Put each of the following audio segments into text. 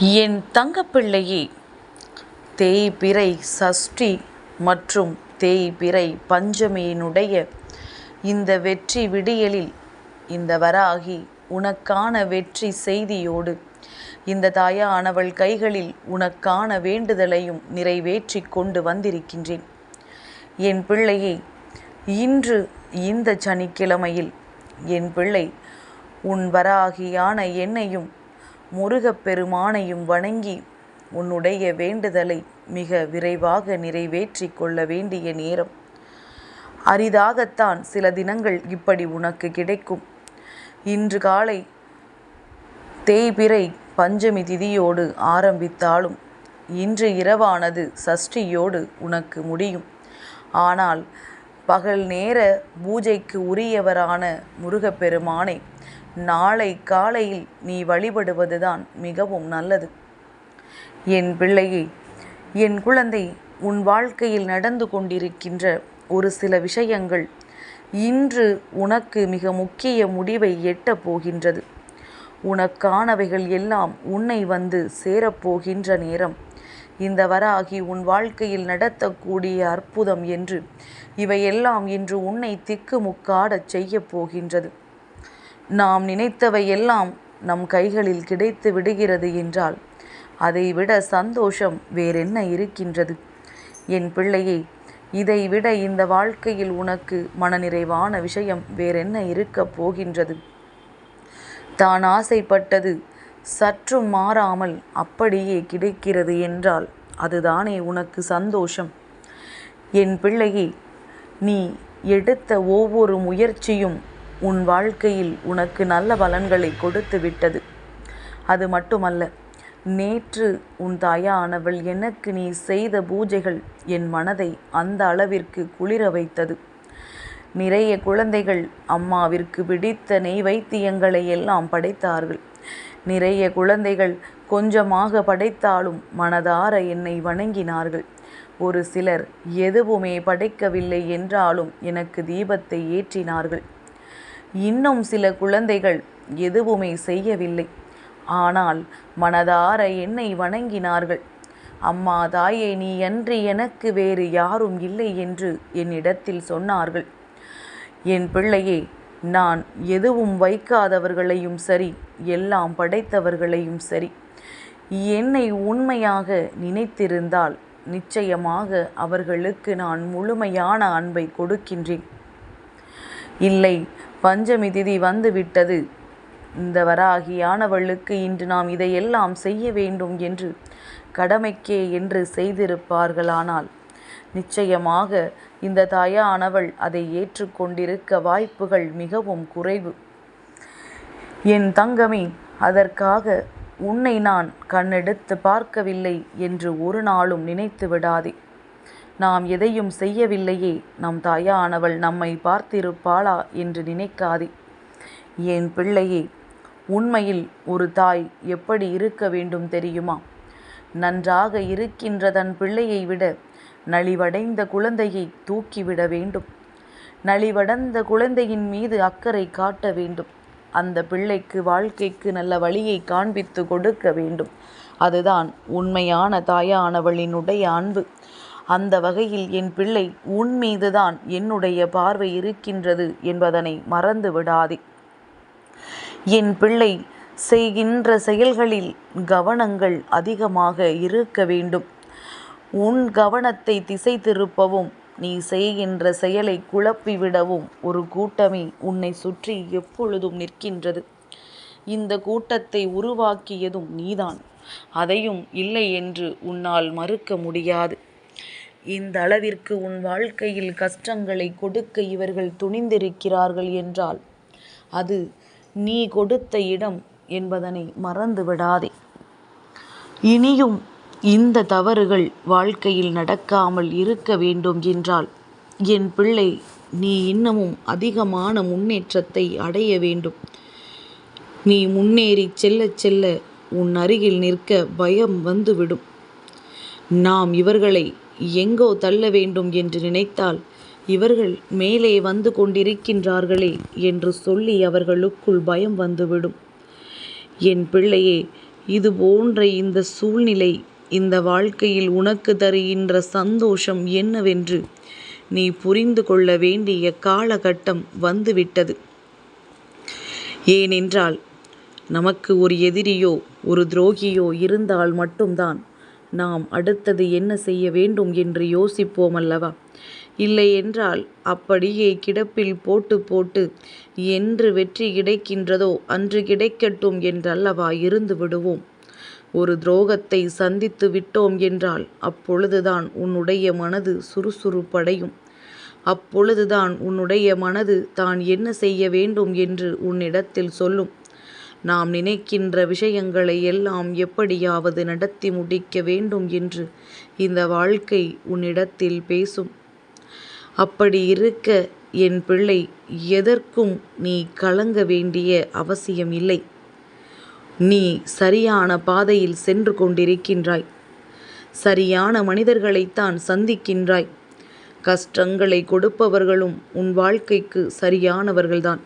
என் தங்கப்பிள்ளையே தேய்பிறை சஷ்டி மற்றும் தேய்பிறை பஞ்சமியினுடைய இந்த வெற்றி விடியலில் இந்த வராகி உனக்கான வெற்றி செய்தியோடு இந்த தாயானவள் கைகளில் உனக்கான வேண்டுதலையும் நிறைவேற்றி கொண்டு வந்திருக்கின்றேன். என் பிள்ளையே இன்று இந்த சனிக்கிழமையில் என் பிள்ளை உன் வராகியான என்னையும் முருகப்பெருமானையும் வணங்கி உன்னுடைய வேண்டுதலை மிக விரைவாக நிறைவேற்றி கொள்ள வேண்டிய நேரம். அரிதாகத்தான் சில தினங்கள் இப்படி உனக்கு கிடைக்கும். இன்று காலை தேய்பிறை பஞ்சமி திதியோடு ஆரம்பித்தாலும் இன்று இரவானது சஷ்டியோடு உனக்கு முடியும். ஆனால் பகல் நேர பூஜைக்கு உரியவரான முருகப்பெருமானை நாளை காலையில் நீ வழிபடுவதுதான் மிகவும் நல்லது. என் பிள்ளையே என் குழந்தை உன் வாழ்க்கையில் நடந்து கொண்டிருக்கின்ற ஒரு சில விஷயங்கள் இன்று உனக்கு மிக முக்கிய முடிவை எட்டப் போகின்றது. உனக்கானவைகள் எல்லாம் உன்னை வந்து சேரப்போகின்ற நேரம். இந்த வராகி உன் வாழ்க்கையில் நடத்தக்கூடிய அற்புதம் என்று இவையெல்லாம் இன்று உன்னை திக்குமுக்காடச் செய்யப் போகின்றது. நாம் நினைத்தவை எல்லாம் நம் கைகளில் கிடைத்து விடுகிறது என்றால் அதைவிட சந்தோஷம் வேறென்ன இருக்கின்றது? என் பிள்ளையே இதைவிட இந்த வாழ்க்கையில் உனக்கு மனநிறைவான விஷயம் வேறென்ன இருக்கப் போகின்றது? தான் ஆசைப்பட்டது சற்றும் மாறாமல் அப்படியே கிடைக்கிறது என்றால் அதுதானே உனக்கு சந்தோஷம்? என் பிள்ளையே நீ எடுத்த ஒவ்வொரு முயற்சியும் உன் வாழ்க்கையில் உனக்கு நல்ல பலன்களை கொடுத்து விட்டது. அது மட்டுமல்ல நேற்று உன் தாயானவள் எனக்கு நீ செய்த பூஜைகள் என் மனதை அந்த அளவிற்கு குளிர வைத்தது. நிறைய குழந்தைகள் அம்மாவிற்கு பிடித்த நெய் வைத்தியங்களை எல்லாம் படைத்தார்கள். நிறைய குழந்தைகள் கொஞ்சமாக படைத்தாலும் மனதார என்னை வணங்கினார்கள். ஒரு சிலர் எதுவுமே படைக்கவில்லை என்றாலும் எனக்கு தீபத்தை ஏற்றினார்கள். இன்னும் சில குழந்தைகள் எதுவுமே செய்யவில்லை. ஆனால் மனதார என்னை வணங்கினார்கள். அம்மா தாயே நீ அன்றி எனக்கு வேறு யாரும் இல்லை என்று என்னிடத்தில் சொன்னார்கள். என் பிள்ளையே நான் எதுவும் வைக்காதவர்களையும் சரி எல்லாம் படைத்தவர்களையும் சரி என்னை உண்மையாக நினைத்திருந்தால் நிச்சயமாக அவர்களுக்கு நான் முழுமையான அன்பை கொடுக்கின்றேன். இல்லை பஞ்சமி திதி வந்துவிட்டது இந்த வராகியானவளுக்கு இன்று நாம் இதையெல்லாம் செய்ய வேண்டும் என்று கடமைக்கே என்று செய்திருப்பார்களானால் நிச்சயமாக இந்த தாயானவள் அதை ஏற்றுக்கொண்டிருக்க வாய்ப்புகள் மிகவும் குறைவு. என் தங்கமே அதற்காக உன்னை நான் கண்ணெடுத்து பார்க்கவில்லை என்று ஒரு நாளும் நினைத்து விடாதே நாம் எதையும் செய்யவில்லையே. நம் தாயானவள் நம்மை பார்த்திருப்பாளா என்று நினைக்காதே. என் பிள்ளையே உண்மையில் ஒரு தாய் எப்படி இருக்க வேண்டும் தெரியுமா? நன்றாக இருக்கின்ற தன் பிள்ளையை விட நலிவடைந்த குழந்தையை தூக்கிவிட வேண்டும். நலிவடைந்த குழந்தையின் மீது அக்கறை காட்ட வேண்டும். அந்த பிள்ளைக்கு வாழ்க்கைக்கு நல்ல வழியை காண்பித்து கொடுக்க வேண்டும். அதுதான் உண்மையான தாயானவளினுடைய அன்பு. அந்த வகையில் என் பிள்ளை உன் மீதுதான் என்னுடைய பார்வை இருக்கின்றது என்பதனை மறந்து விடாதே. என் பிள்ளை செய்கின்ற செயல்களில் கவனங்கள் அதிகமாக இருக்க வேண்டும். உன் கவனத்தை திசை திருப்பவும் நீ செய்கின்ற செயலை குழப்பிவிடவும் ஒரு கூட்டமே உன்னை சுற்றி எப்பொழுதும் நிற்கின்றது. இந்த கூட்டத்தை உருவாக்கியதும் நீதான். அதையும் இல்லை என்று உன்னால் மறுக்க முடியாது. இந்த அளவிற்கு உன் வாழ்க்கையில் கஷ்டங்களை கொடுக்க இவர்கள் துணிந்திருக்கிறார்கள் என்றால் அது நீ கொடுத்த இடம் என்பதனை மறந்து விடாதே இனியும் இந்த தவறுகள் வாழ்க்கையில் நடக்காமல் இருக்க வேண்டும் என்றால் என் பிள்ளை நீ இன்னமும் அதிகமான முன்னேற்றத்தை அடைய வேண்டும். நீ முன்னேறி செல்ல செல்ல உன் அருகில் நிற்க பயம் வந்துவிடும். நாம் இவர்களை எங்கோ தள்ள வேண்டும் என்று நினைத்தால் இவர்கள் மேலே வந்து கொண்டிருக்கின்றார்களே என்று சொல்லி அவர்களுக்குள் பயம் வந்துவிடும். என் பிள்ளையே இது போன்ற இந்த சூழ்நிலை இந்த வாழ்க்கையில் உனக்கு தருகின்ற சந்தோஷம் என்னவென்று நீ புரிந்து கொள்ள வேண்டிய காலகட்டம் வந்துவிட்டது. ஏனென்றால் நமக்கு ஒரு எதிரியோ ஒரு துரோகியோ இருந்தால் மட்டும்தான் நாம் அடுத்தது என்ன செய்ய வேண்டும் என்று யோசிப்போம் அல்லவா? இல்லை என்றால் அப்படியே கிடப்பில் போட்டு போட்டு என்று வெற்றி கிடைக்கின்றதோ அன்று கிடைக்கட்டும் என்றல்லவா இருந்து விடுவோம். ஒரு துரோகத்தை சந்தித்து விட்டோம் என்றால் அப்பொழுதுதான் உன்னுடைய மனது சுறுசுறுப்படையும். அப்பொழுதுதான் உன்னுடைய மனது தான் என்ன செய்ய வேண்டும் என்று உன்னிடத்தில் சொல்லும். நாம் நினைக்கின்ற விஷயங்களை எல்லாம் எப்படியாவது நடத்தி முடிக்க வேண்டும் என்று இந்த வாழ்க்கை உன்னிடத்தில் பேசும். அப்படி இருக்க என் பிள்ளை எதற்கும் நீ கலங்க வேண்டிய அவசியம் இல்லை. நீ சரியான பாதையில் சென்று கொண்டிருக்கின்றாய். சரியான மனிதர்களைத்தான் சந்திக்கின்றாய். கஷ்டங்களை கொடுப்பவர்களும் உன் வாழ்க்கைக்கு சரியானவர்கள்தான்.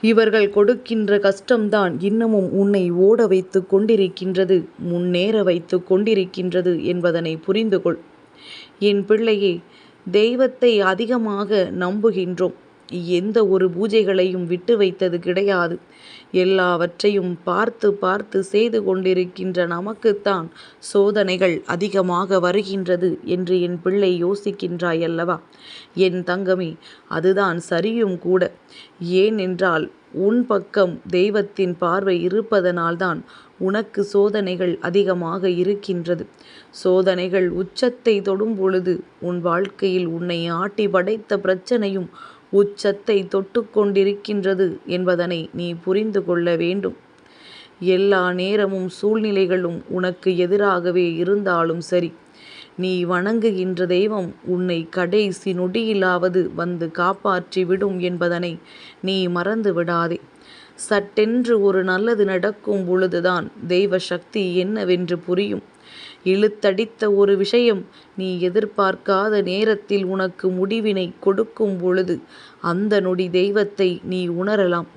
இவர்கள் கொடுக்கின்ற கஷ்டம்தான் இன்னமும் உன்னை ஓட வைத்து கொண்டிருக்கின்றது முன்னேற வைத்து கொண்டிருக்கின்றது என்பதனை புரிந்து கொள் என் பிள்ளையே தெய்வத்தை அதிகமாக நம்புகின்றோம். எந்த ஒரு பூஜைகளையும் விட்டு வைத்தது கிடையாது. எல்லாவற்றையும் பார்த்து பார்த்து செய்து கொண்டிருக்கின்ற நமக்குத்தான் சோதனைகள் அதிகமாக வருகின்றது என்று என் பிள்ளை யோசிக்கின்றாய் அல்லவா என் தங்கமே அதுதான் சரியும் கூட. ஏனென்றால் உன் பக்கம் தெய்வத்தின் பார்வை இருப்பதனால்தான் உனக்கு சோதனைகள் அதிகமாக இருக்கின்றது. சோதனைகள் உச்சத்தை தொடும் பொழுது உன் வாழ்க்கையில் உன்னை ஆட்டி படைத்த பிரச்சனையும் உச்சத்தை தொட்டு கொண்டிருக்கின்றது என்பதனை நீ புரிந்து கொள்ள வேண்டும். எல்லா நேரமும் சூழ்நிலைகளும் உனக்கு எதிராகவே இருந்தாலும் சரி. நீ வணங்குகின்ற தெய்வம் உன்னை கடைசி நொடியிலாவது வந்து காப்பாற்றி விடும் என்பதனை நீ மறந்து விடாதே சட்டென்று ஒரு நல்லது நடக்கும் பொழுதுதான் தெய்வ சக்தி என்னவென்று புரியும். இழுத்தடித்த ஒரு விஷயம் நீ எதிர்பார்க்காத நேரத்தில் உனக்கு முடிவினை கொடுக்கும் பொழுது அந்த நொடி தெய்வத்தை நீ உணரலாம்.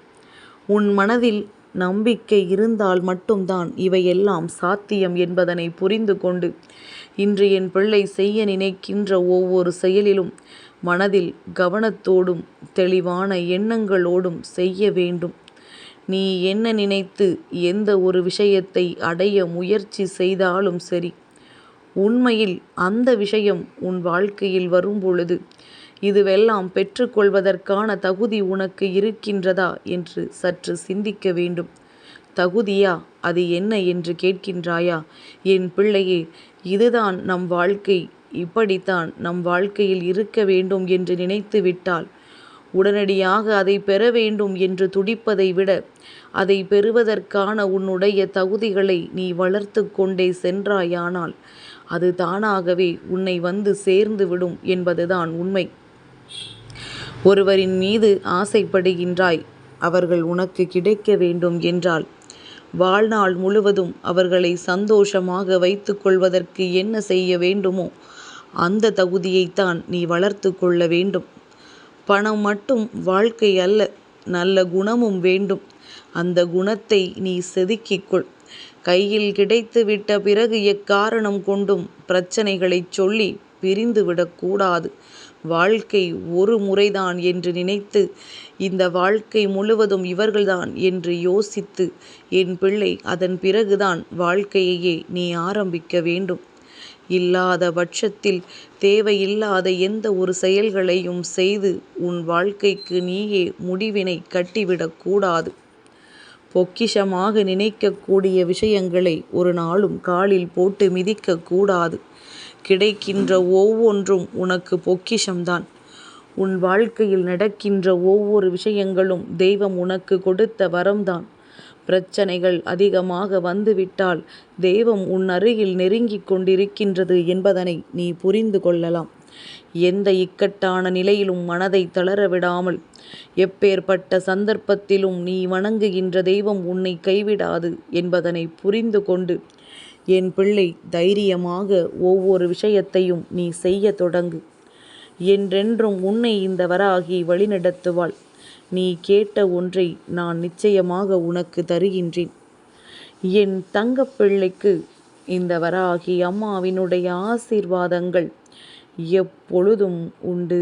உன் மனதில் நம்பிக்கை இருந்தால் மட்டும்தான் இவையெல்லாம் சாத்தியம் என்பதனை புரிந்து கொண்டு இன்று என் பிள்ளை செய்ய நினைக்கின்ற ஒவ்வொரு செயலிலும் மனதில் கவனத்தோடும் தெளிவான எண்ணங்களோடும் செய்ய வேண்டும். நீ என்ன நினைத்து எந்த ஒரு விஷயத்தை அடைய முயற்சி செய்தாலும் சரி உண்மையில் அந்த விஷயம் உன் வாழ்க்கையில் வரும்பொழுது இதுவெல்லாம் பெற்றுக்கொள்வதற்கான தகுதி உனக்கு இருக்கின்றதா என்று சற்று சிந்திக்க வேண்டும். தகுதியா அது என்ன என்று கேட்கின்றாயா? என் பிள்ளையே இதுதான் நம் வாழ்க்கை இப்படித்தான் நம் வாழ்க்கையில் இருக்க வேண்டும் என்று நினைத்து விட்டால் உடனடியாக அதை பெற வேண்டும் என்று துடிப்பதை விட அதை பெறுவதற்கான உன்னுடைய தகுதிகளை நீ வளர்த்து கொண்டே சென்றாயானால் அது தானாகவே உன்னை வந்து சேர்ந்து விடும் என்பதுதான் உண்மை. ஒருவரின் மீது ஆசைப்படுகின்றாய் அவர்கள் உனக்கு கிடைக்க வேண்டும் என்றால் வாழ்நாள் முழுவதும் அவர்களை சந்தோஷமாக வைத்து கொள்வதற்கு என்ன செய்ய வேண்டுமோ அந்த தகுதியைத்தான் நீ வளர்த்து கொள்ள வேண்டும். பணம் மட்டும் வாழ்க்கை அல்ல நல்ல குணமும் வேண்டும். அந்த குணத்தை நீ செதுக்கிக்கொள். கையில் கிடைத்துவிட்ட பிறகு எக்காரணம் கொண்டும் பிரச்சனைகளைச் சொல்லி பிரிந்துவிடக்கூடாது வாழ்க்கை ஒரு முறைதான் என்று நினைத்து இந்த வாழ்க்கை முழுவதும் இவர்கள்தான் என்று யோசித்து என் பிள்ளை அதன் பிறகுதான் வாழ்க்கையையே நீ ஆரம்பிக்க வேண்டும். இல்லாத பட்சத்தில் தேவையில்லாத எந்த ஒரு செயல்களையும் செய்து உன் வாழ்க்கைக்கு நீயே முடிவினை கட்டிவிடக்கூடாது பொக்கிஷமாக நினைக்கக்கூடிய விஷயங்களை ஒரு நாளும் காலில் போட்டு மிதிக்கக்கூடாது கிடைக்கின்ற ஒவ்வொன்றும் உனக்கு பொக்கிஷம்தான். உன் வாழ்க்கையில் நடக்கின்ற ஒவ்வொரு விஷயங்களும் தெய்வம் உனக்கு கொடுத்த வரம்தான். பிரச்சனைகள் அதிகமாக வந்துவிட்டால் தெய்வம் உன் அருகில் நெருங்கிக் கொண்டிருக்கின்றது என்பதனை நீ புரிந்து கொள்ளலாம். எந்த இக்கட்டான நிலையிலும் மனதை தளர விடாமல் எப்பேற்பட்ட சந்தர்ப்பத்திலும் நீ வணங்குகின்ற தெய்வம் உன்னை கைவிடாது என்பதனை புரிந்து கொண்டு என் பிள்ளை தைரியமாக ஒவ்வொரு விஷயத்தையும் நீ செய்ய தொடங்கு. என்றென்றும் உன்னை இந்த வராகி வழிநடத்துவாள். நீ கேட்ட ஒன்றை நான் நிச்சயமாக உனக்கு தருகின்றேன். என் தங்கப்பிள்ளைக்கு இந்த வராகி அம்மாவினுடைய ஆசீர்வாதங்கள் எப்பொழுதும் உண்டு.